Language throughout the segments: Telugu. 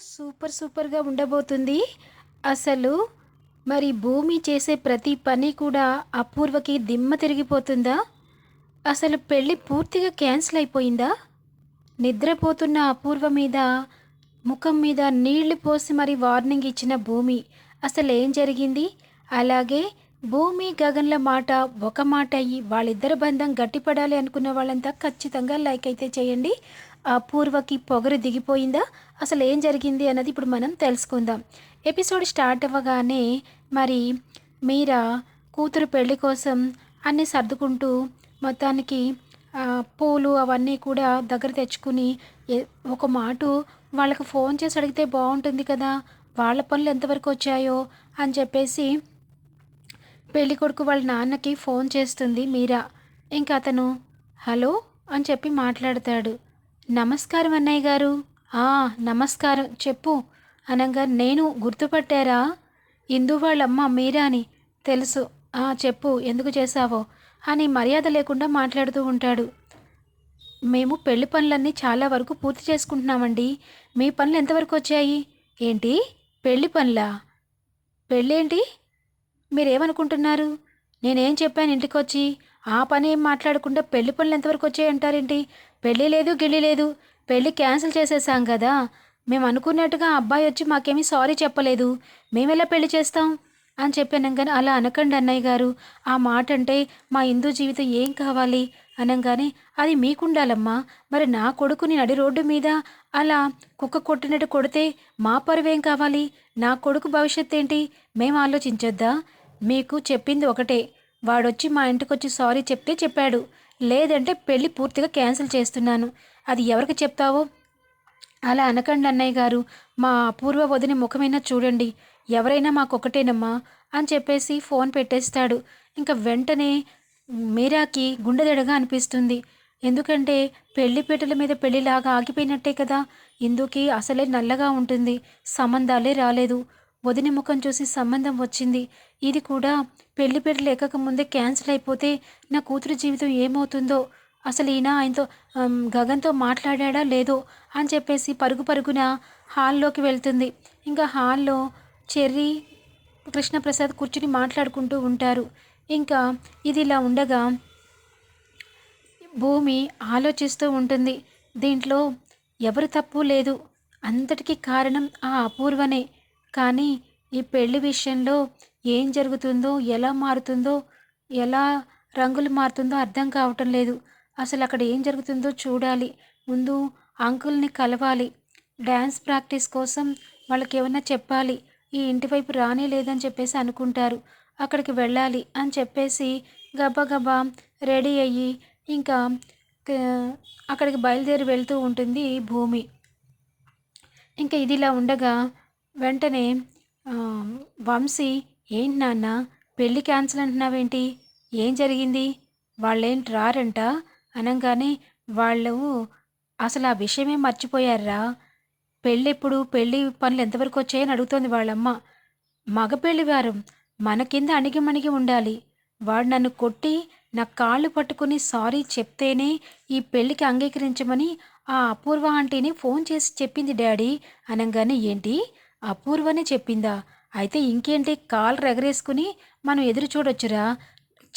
సూపర్ సూపర్గా ఉండబోతుంది. అసలు మరి భూమి చేసే ప్రతి పని కూడా అపూర్వకి దిమ్మ తిరిగిపోతుందా? అసలు పెళ్ళి పూర్తిగా క్యాన్సిల్ అయిపోయిందా? నిద్రపోతున్న అపూర్వ మీద ముఖం మీద నీళ్ళు పోసి మరి వార్నింగ్ ఇచ్చిన భూమి అసలు ఏం జరిగింది? అలాగే భూమి గగన్ల మాట ఒక మాట అయ్యి వాళ్ళిద్దరి బంధం గట్టిపడాలి అనుకున్న వాళ్ళంతా ఖచ్చితంగా లైక్ అయితే చేయండి. అపూర్వకి పొగరు దిగిపోయిందా? అసలు ఏం జరిగింది అన్నది ఇప్పుడు మనం తెలుసుకుందాం. ఎపిసోడ్ స్టార్ట్ అవ్వగానే మరి మీరా కూతురు పెళ్ళి కోసం అన్నీ సర్దుకుంటూ మొత్తానికి పూలు అవన్నీ కూడా దగ్గర తెచ్చుకుని ఒక మాట వాళ్ళకి ఫోన్ చేసి అడిగితే బాగుంటుంది కదా వాళ్ళ పనులు ఎంతవరకు వచ్చాయో అని చెప్పేసి పెళ్ళి కొడుకు వాళ్ళ నాన్నకి ఫోన్ చేస్తుంది మీరా. ఇంకా అతను హలో అని చెప్పి మాట్లాడతాడు. నమస్కారం అన్నయ్య గారు. "ఆ, నమస్కారం. చెప్పు. అనగా నేను గుర్తుపట్టారా? ఇందు వాళ్ళమ్మ మీరా అని. తెలుసు. "ఆ, చెప్పు. ఎందుకు చేశావో? అని మర్యాద లేకుండా మాట్లాడుతూ ఉంటాడు. మేము పెళ్ళి పనులన్నీ చాలా వరకు పూర్తి చేసుకుంటున్నామండి. మీ పనులు ఎంతవరకు వచ్చాయి? ఏంటి? పెళ్ళి పనులా? పెళ్ళేంటి? మీరేమనుకుంటున్నారు? నేనేం చెప్పాను ఇంటికి వచ్చి ఆ పని ఏం మాట్లాడకుండా పెళ్ళి పనులు ఎంతవరకు వచ్చాయంటారేంటి? పెళ్ళి లేదు గిళ్ళి లేదు. పెళ్ళి క్యాన్సిల్ చేసేసాం కదా. మేము అనుకున్నట్టుగా అబ్బాయి వచ్చి మాకేమీ సారీ చెప్పలేదు. మేమెలా పెళ్ళి చేస్తాం? అని చెప్పాను కానీ అలా అనకండి అన్నయ్య గారు. ఆ మాట అంటే మా హిందూ జీవితం ఏం కావాలి? అనగానే అది మీకుండాలమ్మా. మరి నా కొడుకుని నడి రోడ్డు మీద అలా కుక్క కొట్టినట్టు కొడితే మా పరువేం కావాలి? నా కొడుకు భవిష్యత్ ఏంటి? మేము ఆలోచించొద్దా? మీకు చెప్పింది ఒకటే. వాడొచ్చి మా ఇంటికి వచ్చి సారీ చెప్తే చెప్పాడు. లేదంటే పెళ్ళి పూర్తిగా క్యాన్సిల్ చేస్తున్నాను. అది ఎవరికి చెప్తావో? అలా అనకండి అన్నయ్య గారు. మా అపూర్వ వదిన ముఖమైనా చూడండి. ఎవరైనా మాకొకటేనమ్మా అని చెప్పేసి ఫోన్ పెట్టేస్తాడు. ఇంకా వెంటనే మీరాకి గుండెదడగా అనిపిస్తుంది. ఎందుకంటే పెళ్ళి పీటల మీద పెళ్ళిలాగా ఆగిపోయినట్టే కదా. ఇందుకి అసలే నల్లగా ఉంటుంది. సంబంధాలే రాలేదు. వదిన ముఖం చూసి సంబంధం వచ్చింది. ఇది కూడా పెళ్ళి పీటలు ఎక్కకముందే క్యాన్సిల్ అయిపోతే నా కూతురు జీవితం ఏమవుతుందో అసలు ఈయన ఆయనతో గగన్తో మాట్లాడా లేదో అని చెప్పేసి పరుగు పరుగున హాల్లోకి వెళ్తుంది. ఇంకా హాల్లో చెర్రీ కృష్ణప్రసాద్ కూర్చుని మాట్లాడుకుంటూ ఉంటారు. ఇంకా ఇది ఇలా ఉండగా భూమి ఆలోచిస్తూ ఉంటుంది. దీంట్లో ఎవరు తప్పు లేదు. అంతటికీ కారణం ఆ అపూర్వనే. కానీ ఈ పెళ్ళి విషయంలో ఏం జరుగుతుందో ఎలా మారుతుందో ఎలా రంగులు మారుతుందో అర్థం కావటం లేదు. అసలు అక్కడ ఏం జరుగుతుందో చూడాలి. ముందు అంకుల్ని కలవాలి. డ్యాన్స్ ప్రాక్టీస్ కోసం వాళ్ళకి ఏమన్నా చెప్పాలి. ఈ ఇంటి వైపు రానే లేదని చెప్పేసి అనుకుంటారు. అక్కడికి వెళ్ళాలి అని చెప్పేసి గబగబా రెడీ అయ్యి ఇంకా అక్కడికి బయలుదేరి వెళ్తూ ఉంటుంది భూమి. ఇంకా ఇదిలా ఉండగా వెంటనే వంశీ ఏంటి నాన్న పెళ్ళి క్యాన్సిల్ అంటున్నావేంటి? ఏం జరిగింది? వాళ్ళేంటి రారంట? అనగానే వాళ్ళు అసలు ఆ విషయమే మర్చిపోయారా? పెళ్ళెప్పుడు పెళ్ళి పనులు ఎంతవరకు వచ్చాయని అడుగుతోంది వాళ్ళమ్మ. మగపెళ్ళి వారం. మన కింద అణిగిమణిగి ఉండాలి. వాడు నన్ను కొట్టి నా కాళ్ళు పట్టుకుని సారీ చెప్తేనే ఈ పెళ్ళికి అంగీకరించమని ఆ అపూర్వ ఆంటీని ఫోన్ చేసి చెప్పింది డాడీ. అనగానే ఏంటి? అపూర్వనే చెప్పిందా? అయితే ఇంకేంటి కాళ్ళు రెగరేసుకుని మనం ఎదురు చూడొచ్చురా?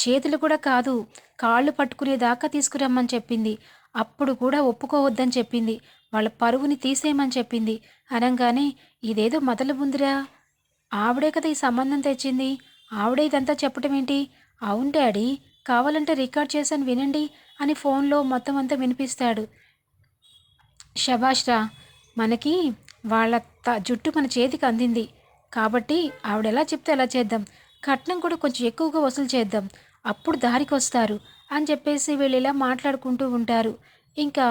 చేతులు కూడా కాదు కాళ్ళు పట్టుకునేదాకా తీసుకురమ్మని చెప్పింది. అప్పుడు కూడా ఒప్పుకోవద్దని చెప్పింది. వాళ్ళ పరువుని తీసేయమని చెప్పింది. అనగానే ఇదేదో మొదలు ముందురా? ఆవిడే కదా ఈ సంబంధం తెచ్చింది? ఆవిడే ఇదంతా చెప్పటం ఏంటి? అవును డాడీ కావాలంటే రికార్డ్ చేశాను వినండి అని ఫోన్లో మొత్తం అంతా వినిపిస్తాడు. షబాష్రా మనకి వాళ్ళ త జుట్టు మన చేతికి అందింది. కాబట్టి ఆవిడ ఎలా చెప్తే అలా చేద్దాం. కట్నం కూడా కొంచెం ఎక్కువగా వసూలు చేద్దాం. అప్పుడు దారికి వస్తారు అని చెప్పేసి వీళ్ళు ఇలా మాట్లాడుకుంటూ ఉంటారు. ఇంకా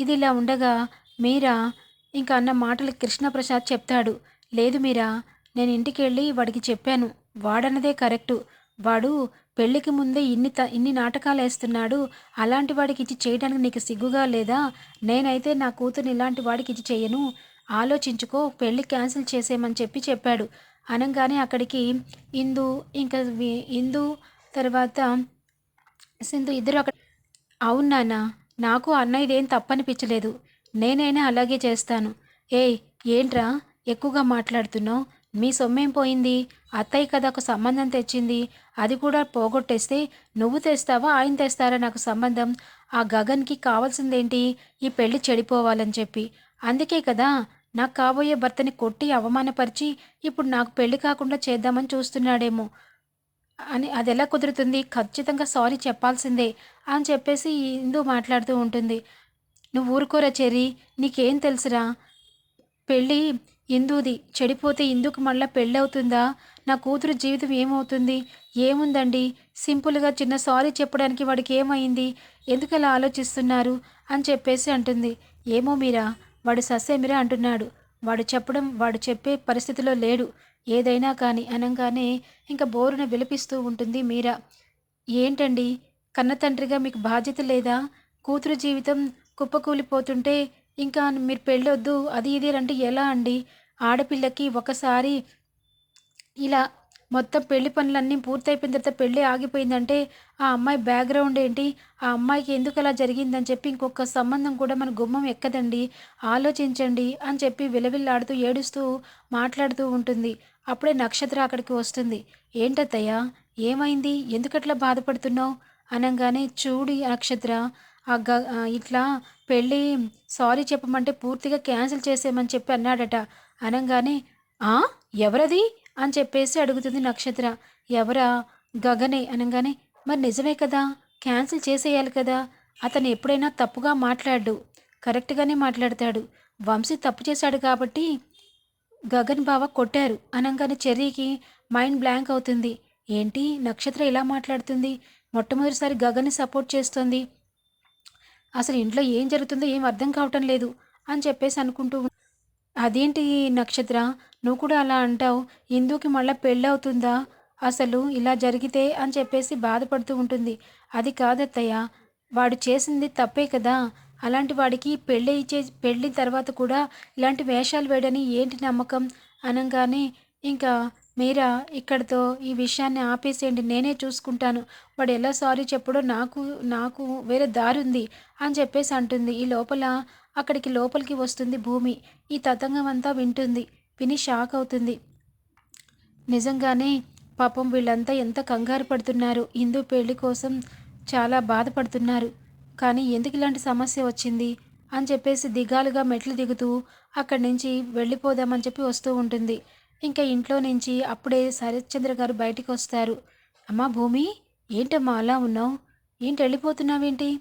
ఇది ఇలా ఉండగా మీరా ఇంకా అన్న మాటలు కృష్ణప్రసాద్ చెప్తాడు. లేదు మీరా నేను ఇంటికి వెళ్ళి వాడికి చెప్పాను. వాడన్నదే కరెక్టు. వాడు పెళ్ళికి ముందే ఇన్ని త ఇన్ని నాటకాలు వేస్తున్నాడు. అలాంటి వాడికి ఇచ్చి చేయడానికి నీకు సిగ్గుగా లేదా? నేనైతే నా కూతుర్ని ఇలాంటి వాడికి ఇచ్చి చేయను. ఆలోచించుకో పెళ్ళి క్యాన్సిల్ చేసేయమని చెప్పి చెప్పాడు. అనగానే అక్కడికి ఇందు ఇంకా ఇందు తర్వాత సింధు ఇద్దరు అక్కడ అవును నాన్న నాకు అన్నయ్యదేం తప్పనిపించలేదు. నేనైనా అలాగే చేస్తాను. ఏయ్ ఏంట్రా? ఎక్కువగా మాట్లాడుతున్నావు. మీ సొమ్మేం పోయింది? అత్తయ్య కదా ఒక సంబంధం తెచ్చింది. అది కూడా పోగొట్టేస్తే నువ్వు తెస్తావా? ఆయన తెస్తారా నాకు సంబంధం? ఆ గగన్కి కావాల్సిందేంటి? ఈ పెళ్ళి చెడిపోవాలని చెప్పి. అందుకే కదా నాకు కాబోయే భర్తని కొట్టి అవమానపరిచి ఇప్పుడు నాకు పెళ్ళి కాకుండా చేద్దామని చూస్తున్నాడేమో. అని అది ఎలా కుదురుతుంది? ఖచ్చితంగా సారీ చెప్పాల్సిందే అని చెప్పేసి ఇందు మాట్లాడుతూ ఉంటుంది. నువ్వు ఊరుకోరా చెరి నీకేం తెలుసురా? పెళ్ళి ఇందుది. చెడిపోతే ఇందుకు మళ్ళీ పెళ్ళి అవుతుందా నా కూతురు జీవితం ఏమవుతుంది? ఏముందండి? సింపుల్గా చిన్న సారీ చెప్పడానికి వాడికి ఏమైంది ఎందుకు అలా ఆలోచిస్తున్నారు? అని చెప్పేసి అంటుంది. ఏమో మీరా? వాడు ససేమిరా అంటున్నాడు. వాడు చెప్పడం వాడు చెప్పే పరిస్థితిలో లేడు. ఏదైనా కానీ అనగానే ఇంకా బోరున విలపిస్తూ ఉంటుంది మీరా. ఏంటండి? కన్న తండ్రిగా మీకు బాధ్యత లేదా? కూతురు జీవితం కుప్పకూలిపోతుంటే ఇంకా మీరు పెళ్ళొద్దు అది ఇది అంటే ఎలా అండి? ఆడపిల్లకి ఒకసారి ఇలా మొత్తం పెళ్ళి పనులన్నీ పూర్తయిపోయిన తర్వాత పెళ్ళి ఆగిపోయిందంటే ఆ అమ్మాయి బ్యాక్గ్రౌండ్ ఏంటి? ఆ అమ్మాయికి ఎందుకు అలా జరిగిందని చెప్పి ఇంకొక సంబంధం కూడా మన గుమ్మం ఎక్కదండి. ఆలోచించండి అని చెప్పి విలవిల్లాడుతూ ఏడుస్తూ మాట్లాడుతూ ఉంటుంది. అప్పుడే నక్షత్ర అక్కడికి వస్తుంది. ఏంటత్తయ్య? ఏమైంది? ఎందుకట్లా బాధపడుతున్నావు? అనగానే చూడి నక్షత్ర ఆ గ ఇట్లా పెళ్ళి సారీ చెప్పమంటే పూర్తిగా క్యాన్సిల్ చేసేయమని చెప్పి అన్నాడట. అనగానే ఆ? ఎవరది? అని చెప్పేసి అడుగుతుంది నక్షత్ర. ఎవరా? గగనే. అనగానే మరి నిజమే కదా? క్యాన్సిల్ చేసేయాలి కదా? అతను ఎప్పుడైనా తప్పుగా మాట్లాడు. కరెక్ట్గానే మాట్లాడతాడు. వంశీ తప్పు చేశాడు కాబట్టి గగన్ బావ కొట్టారు. అనగానే చెర్రీకి మైండ్ బ్లాంక్ అవుతుంది. ఏంటి? నక్షత్ర ఇలా మాట్లాడుతుంది. మొట్టమొదటిసారి గగన్ని సపోర్ట్ చేస్తుంది. అసలు ఇంట్లో ఏం జరుగుతుందో ఏం అర్థం కావటం లేదు అని చెప్పేసి అనుకుంటూ అదేంటి నక్షత్ర? నువ్వు కూడా అలా అంటావు. ఇందుకి మళ్ళీ పెళ్ళి అవుతుందా అసలు ఇలా జరిగితే అని చెప్పేసి బాధపడుతూ ఉంటుంది. అది కాదత్తయ్య. వాడు చేసింది తప్పే కదా? అలాంటి వాడికి పెళ్ళి ఇచ్చే పెళ్ళి తర్వాత కూడా ఇలాంటి వేషాలు వేయడని ఏంటి నమ్మకం? అనగానే ఇంకా మీరా ఇక్కడితో ఈ విషయాన్ని ఆపేసేయండి నేనే చూసుకుంటాను. వాడు ఎలా సారీ చెప్పడో నాకు నాకు వేరే దారి ఉంది అని చెప్పేసి అంటుంది. ఈ లోపల అక్కడికి లోపలికి వస్తుంది భూమి. ఈ తతంగం అంతా వింటుంది. విని షాక్ అవుతుంది. నిజంగానే పాపం వీళ్ళంతా ఎంత కంగారు పడుతున్నారు. హిందూ పెళ్ళి కోసం చాలా బాధపడుతున్నారు. కానీ ఎందుకు ఇలాంటి సమస్య వచ్చింది? అని చెప్పేసి దిగాలుగా మెట్లు దిగుతూ అక్కడి నుంచి వెళ్ళిపోదామని చెప్పి వస్తూ ఉంటుంది. ఇంకా ఇంట్లో నుంచి అప్పుడే శరత్చంద్ర గారు బయటికి వస్తారు. అమ్మా భూమి ఏంటమ్మా అలా ఉన్నావు? ఏంటి వెళ్ళిపోతున్నావేంటి?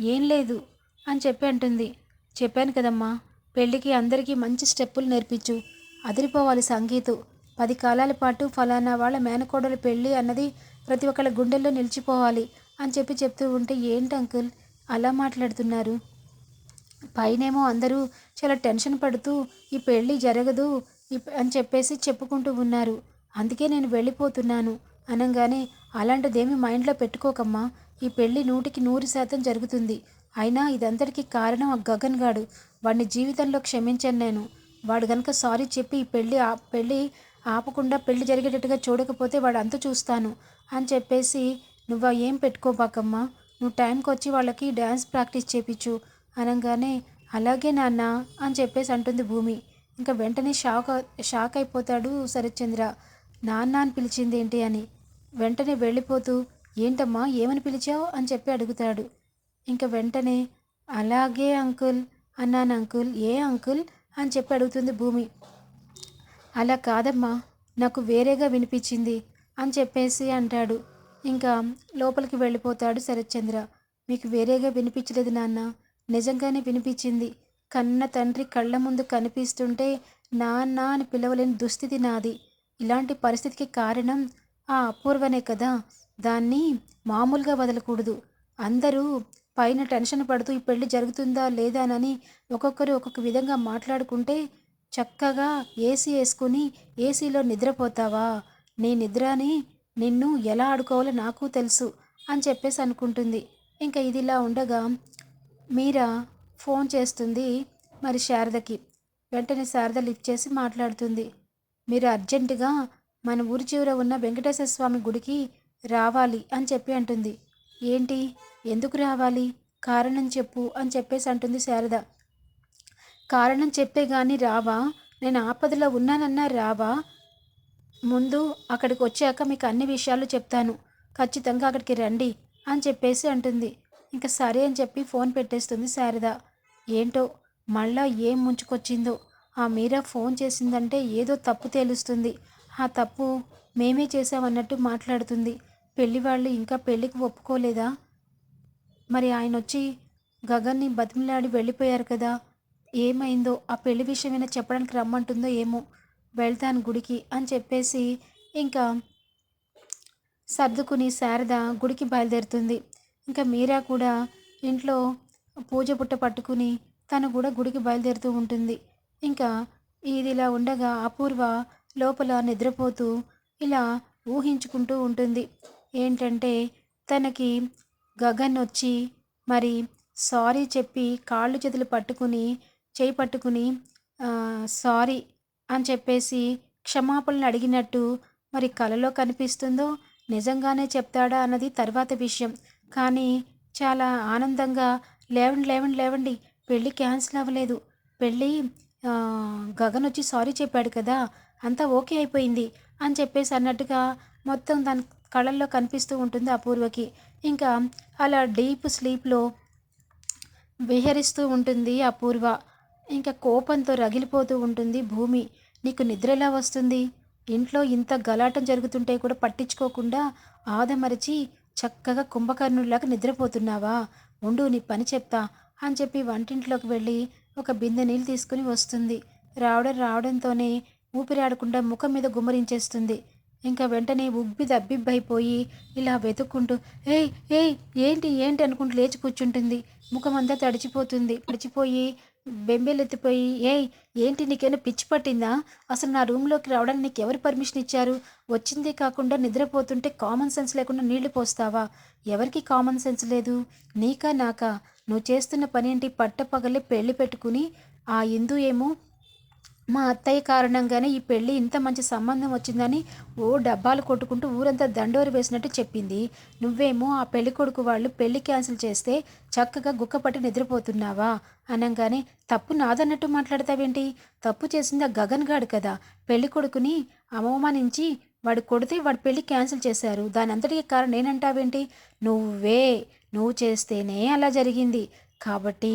ఏం లేదు అని చెప్పి అంటుంది. చెప్పాను కదమ్మా పెళ్ళికి అందరికీ మంచి స్టెప్పులు నేర్పించు. అదిరిపోవాలి సంగీతు. పది కాలాల పాటు ఫలానా వాళ్ళ మేనకోడలు పెళ్ళి అన్నది ప్రతి ఒక్కళ్ళ గుండెల్లో నిలిచిపోవాలి అని చెప్పి చెప్తూ ఉంటే ఏంటి అంకుల్? అలా మాట్లాడుతున్నారు. పైనేమో అందరూ చాలా టెన్షన్ పడుతూ ఈ పెళ్ళి జరగదు అని చెప్పేసి చెప్పుకుంటూ ఉన్నారు. అందుకే నేను వెళ్ళిపోతున్నాను అనగానే అలాంటిదేమి మైండ్లో పెట్టుకోకమ్మా. ఈ పెళ్ళి నూటికి నూరు శాతం జరుగుతుంది. అయినా ఇదంతటికీ కారణం ఆ గగన్ గాడు. వాడిని జీవితంలో క్షమించాను నేను. వాడు గనక సారీ చెప్పి ఈ పెళ్ళి ఆ పెళ్ళి ఆపకుండా పెళ్ళి జరిగేటట్టుగా చూడకపోతే వాడు అంత చూస్తాను అని చెప్పేసి నువ్వు ఏం పెట్టుకోబాకమ్మా? నువ్వు టైంకి వచ్చి వాళ్ళకి డ్యాన్స్ ప్రాక్టీస్ చేపించు అనగానే అలాగే నాన్న అని చెప్పేసి అంటుంది భూమి. ఇంకా వెంటనే షాక్ షాక్ అయిపోతాడు శరత్చంద్ర. నాన్న అని పిలిచింది ఏంటి అని. వెంటనే వెళ్ళిపోతూ ఏంటమ్మా ఏమని పిలిచావు? అని చెప్పి అడుగుతాడు. ఇంకా వెంటనే అలాగే అంకుల్ అన్నాను అంకుల్. ఏ అంకుల్? అని చెప్పి అడుగుతుంది భూమి. అలా కాదమ్మా నాకు వేరేగా వినిపించింది అని చెప్పేసి అంటాడు. ఇంకా లోపలికి వెళ్ళిపోతాడు శరత్చంద్ర. మీకు వేరేగా వినిపించలేదు నాన్న. నిజంగానే వినిపించింది. కన్న తండ్రి కళ్ళ ముందు కనిపిస్తుంటే నాన్న అని పిలవలేని దుస్థితి నాది. ఇలాంటి పరిస్థితికి కారణం ఆ అపూర్వనే కదా. దాన్ని మామూలుగా వదలకూడదు. అందరూ పైన టెన్షన్ పడుతూ ఈ పెళ్ళి జరుగుతుందా లేదానని ఒక్కొక్కరు ఒక్కొక్క విధంగా మాట్లాడుకుంటే చక్కగా ఏసీ వేసుకుని ఏసీలో నిద్రపోతావా? నీ నిద్రని నిన్ను ఎలా ఆడుకోవాలో నాకు తెలుసు అని చెప్పేసి అనుకుంటుంది. ఇంకా ఇది ఇలా ఉండగా మీరా ఫోన్ చేస్తుంది మరి శారదకి. వెంటనే శారద లిఫ్ట్ చేసి మాట్లాడుతుంది. మీరు అర్జెంటుగా మన ఊరి చివర ఉన్న వెంకటేశ్వర స్వామి గుడికి రావాలి అని చెప్పి అంటుంది. ఏంటి? ఎందుకు రావాలి? కారణం చెప్పు అని చెప్పేసి అంటుంది శారద. కారణం చెప్పే కానీ రావా? నేను ఆపదలో ఉన్నానన్నా రావా? ముందు అక్కడికి వచ్చాక మీకు అన్ని విషయాలు చెప్తాను. ఖచ్చితంగా అక్కడికి రండి అని చెప్పేసి అంటుంది. ఇంకా సరే అని చెప్పి ఫోన్ పెట్టేస్తుంది శారద. ఏంటో మళ్ళా ఏం ముంచుకొచ్చిందో? ఆ మీరా ఫోన్ చేసిందంటే ఏదో తప్పు తేలుస్తుంది. ఆ తప్పు మేమే చేసామన్నట్టు మాట్లాడుతుంది. పెళ్ళి వాళ్ళు ఇంకా పెళ్ళికి ఒప్పుకోలేదా? మరి ఆయన వచ్చి గగన్ని బతిమిలాడి వెళ్ళిపోయారు కదా ఏమైందో? ఆ పెళ్ళి విషయమైనా చెప్పడానికి రమ్మంటుందో ఏమో? వెళ్తాను గుడికి అని చెప్పేసి ఇంకా సర్దుకుని శారద గుడికి బయలుదేరుతుంది. ఇంకా మీరా కూడా ఇంట్లో పూజ పుట్ట పట్టుకుని తను కూడా గుడికి బయలుదేరుతూ ఉంటుంది. ఇంకా ఇది ఇలా ఉండగా అపూర్వ లోపల నిద్రపోతూ ఇలా ఊహించుకుంటూ ఉంటుంది. ఏంటంటే తనకి గగన్ వచ్చి మరి సారీ చెప్పి కాళ్ళు చేతులు పట్టుకుని చేయి పట్టుకుని సారీ అని చెప్పేసి క్షమాపణలు అడిగినట్టు మరి కలలో కనిపిస్తుందో నిజంగానే చెప్తాడా అన్నది తర్వాత విషయం. కానీ చాలా ఆనందంగా లేవండి లేవండి లేవండి పెళ్ళి క్యాన్సిల్ అవ్వలేదు. పెళ్ళి గగన్ వచ్చి సారీ చెప్పాడు కదా అంతా ఓకే అయిపోయింది అని చెప్పేసి అన్నట్టుగా మొత్తం దాని కళల్లో కనిపిస్తూ ఉంటుంది అపూర్వకి. ఇంకా అలా డీప్ స్లీప్లో విహరిస్తూ ఉంటుంది అపూర్వ. ఇంకా కోపంతో రగిలిపోతూ ఉంటుంది భూమి. నీకు నిద్ర ఎలా వస్తుంది? ఇంట్లో ఇంత గలాటం జరుగుతుంటే కూడా పట్టించుకోకుండా ఆదమరిచి చక్కగా కుంభకర్ణుడిలాగా నిద్రపోతున్నావా? ఉండు నీ పని చెప్తా అని చెప్పి వంటింట్లోకి వెళ్ళి ఒక బిందె నీళ్ళు తీసుకుని వస్తుంది. రావడం రావడంతోనే ఊపిరాడకుండా ముఖం మీద గుమ్మరించేస్తుంది. ఇంకా వెంటనే ఉబ్బి దబ్బిబ్బైపోయి ఇలా వెతుక్కుంటూ ఏయ్ ఏయ్ ఏంటి ఏంటి అనుకుంటూ లేచి కూర్చుంటుంది. ముఖం అంతా తడిచిపోతుంది. తడిచిపోయి బెంబేలెత్తిపోయి ఏయ్ ఏంటి నీకేమైనా పిచ్చి పట్టిందా? అసలు నా రూమ్లోకి రావడానికి నీకు ఎవరు పర్మిషన్ ఇచ్చారు? వచ్చిందే కాకుండా నిద్రపోతుంటే కామన్ సెన్స్ లేకుండా నీళ్ళు పోస్తావా? ఎవరికి కామన్ సెన్స్ లేదు? నీకా నాకా? నువ్వు చేస్తున్న పని ఏంటి పట్టపగలే పెళ్ళి పెట్టుకుని ఆ ఇందు ఏమో మా అత్తయ్య కారణంగానే ఈ పెళ్ళి ఇంత మంచి సంబంధం వచ్చిందని ఓ డబ్బాలు కొట్టుకుంటూ ఊరంతా దండోరు వేసినట్టు చెప్పింది. నువ్వేమో ఆ పెళ్ళి కొడుకు వాళ్ళు పెళ్ళి క్యాన్సిల్ చేస్తే చక్కగా గుక్కపట్టి నిద్రపోతున్నావా? అనగానే తప్పు నాదన్నట్టు మాట్లాడతావేంటి? తప్పు చేసింది ఆ గగన్ గాడు కదా. పెళ్ళి కొడుకుని అవమానించి వాడు కొడితే వాడు పెళ్ళి క్యాన్సిల్ చేశారు. దాని అంతటికి కారణం నేనంటావేంటి? నువ్వే నువ్వు చేస్తేనే అలా జరిగింది. కాబట్టి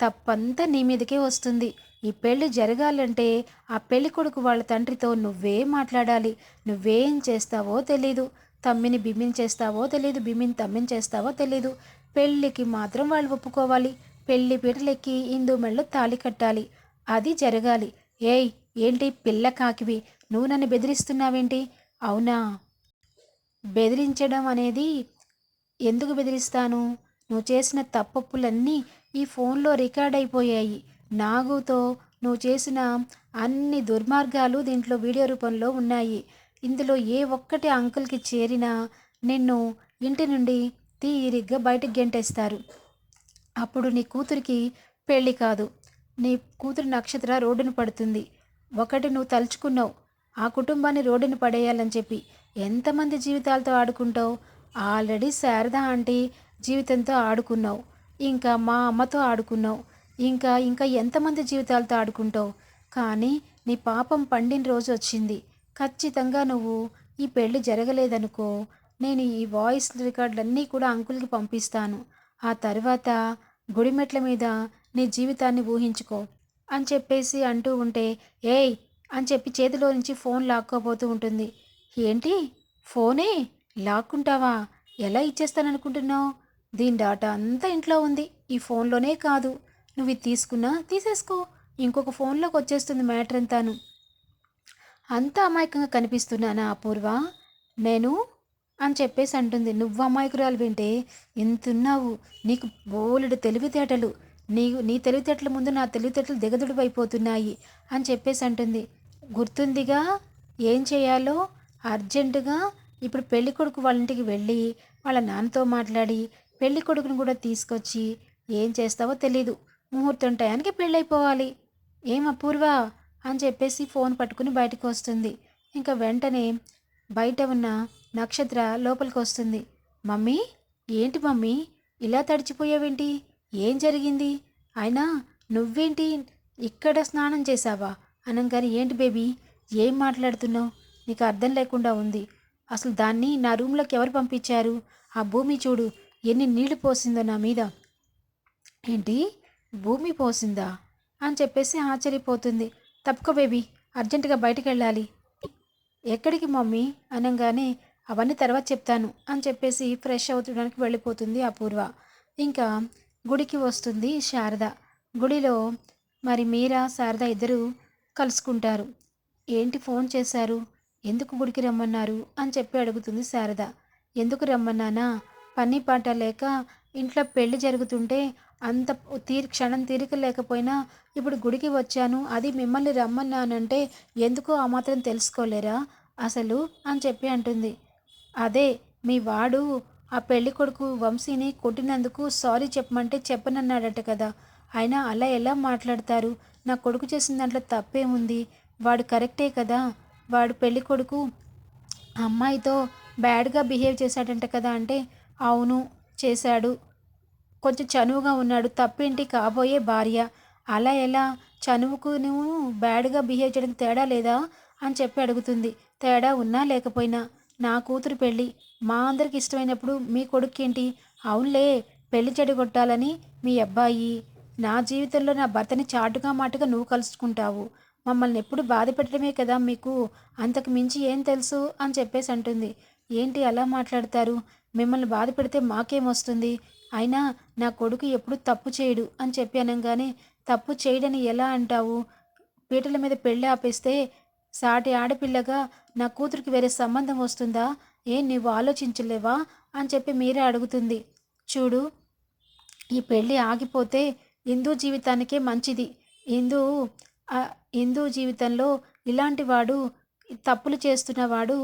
తప్పంతా నీ మీదకే వస్తుంది. ఈ పెళ్ళి జరగాలంటే ఆ పెళ్ళి కొడుకు వాళ్ళ తండ్రితో నువ్వే మాట్లాడాలి. నువ్వేం చేస్తావో తెలీదు. తమ్మిని బిమ్మిని చేస్తావో తెలీదు. బిమ్మిని తమ్మిని చేస్తావో తెలీదు. పెళ్ళికి మాత్రం వాళ్ళు ఒప్పుకోవాలి. పెళ్ళి పీటలెక్కి ఇందు మెళ్ళలో తాళి కట్టాలి. అది జరగాలి. ఏయ్ ఏంటి పిల్ల కాకివి? నువ్వు నన్ను బెదిరిస్తున్నావేంటి? అవునా? బెదిరించడం అనేది ఎందుకు బెదిరిస్తాను? నువ్వు చేసిన తప్పప్పులన్నీ ఈ ఫోన్లో రికార్డ్ అయిపోయాయి. నాగుతో నువ్వు చేసిన అన్ని దుర్మార్గాలు దీంట్లో వీడియో రూపంలో ఉన్నాయి. ఇందులో ఏ ఒక్కటి అంకుల్కి చేరినా నిన్ను ఇంటి నుండి తీరిగ్గా బయటకు గెంటేస్తారు. అప్పుడు నీ కూతురికి పెళ్ళి కాదు. నీ కూతురు నక్షత్ర రోడ్డున పడుతుంది. ఒకటి నువ్వు తలుచుకున్నావు. ఆ కుటుంబాన్ని రోడ్డును పడేయాలని చెప్పి ఎంతమంది జీవితాలతో ఆడుకుంటావు? ఆల్రెడీ శారద ఆంటీ జీవితంతో ఆడుకున్నావు. ఇంకా మా అమ్మతో ఆడుకున్నావు. ఇంకా ఇంకా ఎంతమంది జీవితాలతో ఆడుకుంటావు? కానీ నీ పాపం పండిన రోజు వచ్చింది. ఖచ్చితంగా నువ్వు ఈ పెళ్ళి జరగలేదనుకో నేను ఈ వాయిస్ రికార్డులన్నీ కూడా అంకుల్కి పంపిస్తాను. ఆ తర్వాత గుడిమెట్ల మీద నీ జీవితాన్ని ఊహించుకో అని చెప్పేసి అంటూ ఉంటే ఏయ్ అని చెప్పి చేతిలో నుంచి ఫోన్ లాక్కోబోతూ ఉంటుంది. ఏంటి? ఫోనే? లాక్కుంటావా? ఎలా ఇచ్చేస్తాననుకుంటున్నావు? దీని డాటా అంతా ఇంట్లో ఉంది. ఈ ఫోన్లోనే కాదు. నువ్వు ఇది తీసుకున్నా తీసేసుకో. ఇంకొక ఫోన్లోకి వచ్చేస్తుంది మ్యాటర్ అంతాను. అంత అమాయకంగా కనిపిస్తున్నానా అపూర్వ? నేను? అని చెప్పేసి అంటుంది. నువ్వు అమాయకురాలు వింటే ఎంతున్నావు? నీకు బోలెడు తెలివితేటలు. నీ నీ తెలివితేటల ముందు నా తెలివితేటలు దిగదుడిపైపోతున్నాయి అని చెప్పేసి అంటుంది. గుర్తుందిగా? ఏం చేయాలో? అర్జెంటుగా? ఇప్పుడు పెళ్ళి కొడుకు వాళ్ళ ఇంటికి వెళ్ళి వాళ్ళ నాన్నతో మాట్లాడి పెళ్ళి కొడుకుని కూడా తీసుకొచ్చి ఏం చేస్తావో తెలీదు. ముహూర్తం టయానికి పెళ్ళైపోవాలి. ఏం అపూర్వ అని చెప్పేసి ఫోన్ పట్టుకుని బయటకు వస్తుంది ఇంకా వెంటనే బయట ఉన్న నక్షత్ర లోపలికి వస్తుంది మమ్మీ? ఏంటి మమ్మీ? ఇలా తడిచిపోయావేంటి? ఏం జరిగింది? అయినా నువ్వేంటి? ఇక్కడ స్నానం చేశావా? అనగానే ఏంటి బేబీ? ఏం మాట్లాడుతున్నావు? నీకు అర్థం లేకుండా ఉంది. అసలు దాన్ని నా రూమ్లోకి ఎవరు పంపించారు? ఆ భూమి చూడు ఎన్ని నీళ్ళు పోసిందో నా మీద. ఏంటి? భూమి పోసిందా? అని చెప్పేసి ఆశ్చర్యపోతుంది. తప్పుకో బేబీ అర్జెంటుగా బయటికి వెళ్ళాలి ఎక్కడికి మమ్మీ? అనగానే అవన్నీ తర్వాత చెప్తాను అని చెప్పేసి ఫ్రెష్ అవుతుండడానికి వెళ్ళిపోతుంది అపూర్వ. ఇంకా గుడికి వస్తుంది శారద. గుడిలో మరి మీరా శారద ఇద్దరు కలుసుకుంటారు. ఏంటి ఫోన్ చేశారు? ఎందుకు గుడికి రమ్మన్నారు? అని చెప్పి అడుగుతుంది శారద. ఎందుకు రమ్మన్నానా? పని పాట లేక ఇంట్లో పెళ్ళి జరుగుతుంటే అంత తీరి క్షణం తీరిక లేకపోయినా ఇప్పుడు గుడికి వచ్చాను అది మిమ్మల్ని రమ్మన్నానంటే ఎందుకు ఆ మాత్రం తెలుసుకోలేరా? అసలు అని చెప్పి అంటుంది. అదే మీ వాడు ఆ పెళ్ళి కొడుకు వంశీని కొట్టినందుకు సారీ చెప్పమంటే చెప్పనన్నాడట కదా. అయినా అలా ఎలా మాట్లాడతారు? నా కొడుకు చేసిన దాంట్లో తప్పేముంది? వాడు కరెక్టే కదా? వాడు పెళ్ళి కొడుకు అమ్మాయితో బ్యాడ్గా బిహేవ్ చేశాడంట కదా అంటే అవును చేశాడు. కొంచెం చనువుగా ఉన్నాడు. తప్పేంటి? కాబోయే భార్య. అలా ఎలా? చనువుకు నువ్వు బ్యాడ్గా బిహేవ్ చేయడం తేడా లేదా? అని చెప్పి అడుగుతుంది. తేడా ఉన్నా లేకపోయినా. నా కూతురు పెళ్ళి. మా అందరికి ఇష్టమైనప్పుడు మీ కొడుకేంటి? అవునులే పెళ్ళి చెడగొట్టాలని మీ అబ్బాయి. నా జీవితంలో నా భర్తని చాటుగా మాటుగా నువ్వు కలుసుకుంటావు. మమ్మల్ని ఎప్పుడు బాధ పెట్టడమే కదా మీకు. అంతకు మించి ఏం తెలుసు? అని చెప్పేసి అంటుంది. ఏంటి అలా మాట్లాడతారు? మిమ్మల్ని బాధ పెడితే మాకేమొస్తుంది అయినా నా కొడుకు ఎప్పుడు తప్పు చేయడు అని చెప్పి అనగానే తప్పు చేయడని ఎలా అంటావు? పీటల మీద పెళ్ళి ఆపేస్తే సాటి ఆడపిల్లగా నా కూతురికి వేరే సంబంధం వస్తుందా? ఏం నువ్వు ఆలోచించలేవా? అని చెప్పి మీరే అడుగుతుంది. చూడు ఈ పెళ్ళి ఆగిపోతే హిందూ జీవితానికే మంచిది. హిందూ హిందూ జీవితంలో ఇలాంటి వాడు తప్పులు చేస్తున్నవాడు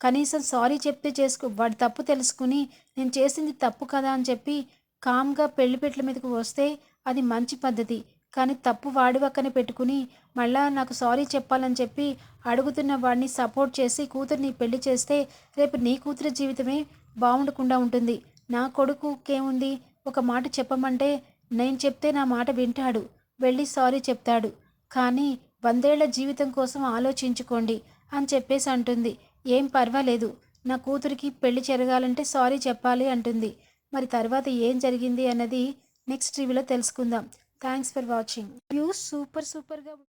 కనీసం సారీ చెప్తే చేసుకో వాడి తప్పు తెలుసుకుని నేను చేసింది తప్పు కదా అని చెప్పి కామ్గా పెళ్ళిపెట్ల మీదకి వస్తే అది మంచి పద్ధతి. కానీ తప్పు వాడి పక్కన పెట్టుకుని మళ్ళా నాకు సారీ చెప్పాలని చెప్పి అడుగుతున్న వాడిని సపోర్ట్ చేసి కూతుర్ని పెళ్ళి చేస్తే రేపు నీ కూతురి జీవితమే బాగుండకుండా ఉంటుంది. నా కొడుకుకేముంది ఒక మాట చెప్పమంటే నేను చెప్తే నా మాట వింటాడు. వెళ్ళి సారీ చెప్తాడు. కానీ వందేళ్ళ జీవితం కోసం ఆలోచించుకోండి అని చెప్పేసి అంటుంది. ఏం పర్వాలేదు. నా కూతురికి పెళ్ళి జరగాలంటే సారీ చెప్పాలి అంటుంది. మరి తర్వాత ఏం జరిగింది అన్నది నెక్స్ట్ రివ్యూలో తెలుసుకుందాం. Thanks for watching. View super సూపర్గా